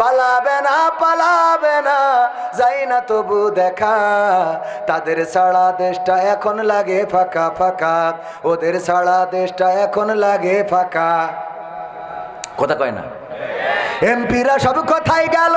পালাবে না পালাবে না, যাই না তবু দেখা। তাদের সারা দেশটা এখন লাগে ফাঁকা ফাঁকা। ওদের সারা দেশটা এখন লাগে ফাঁকা। কথা কয় না? এমপিরা সব কথাই গেল।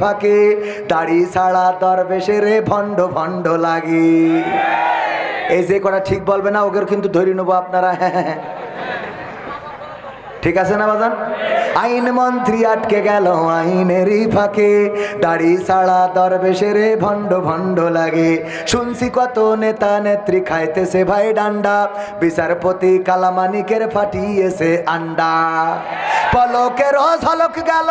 ফাঁকে, দাড়ি ছাড়া দরবেশের ভণ্ড ভণ্ড লাগে। এই যে কটা ঠিক বলবে না ওকে কিন্তু ধরে নেব আপনারা। হ্যাঁ ঠিক আছে না বাজান? আইন মন্ত্রী আটকে গেল আইনেরই ফাঁকে, দাড়ি ছাড়া দরবেশের ভণ্ড ভণ্ড লাগে। শুনছি কত নেতা নেত্রী খাইতেছে ভাই ডান্ডা, বিচারপতি কালামানিকের ফাটিয়েছে আন্ডা। পলকের ঝলক গেল।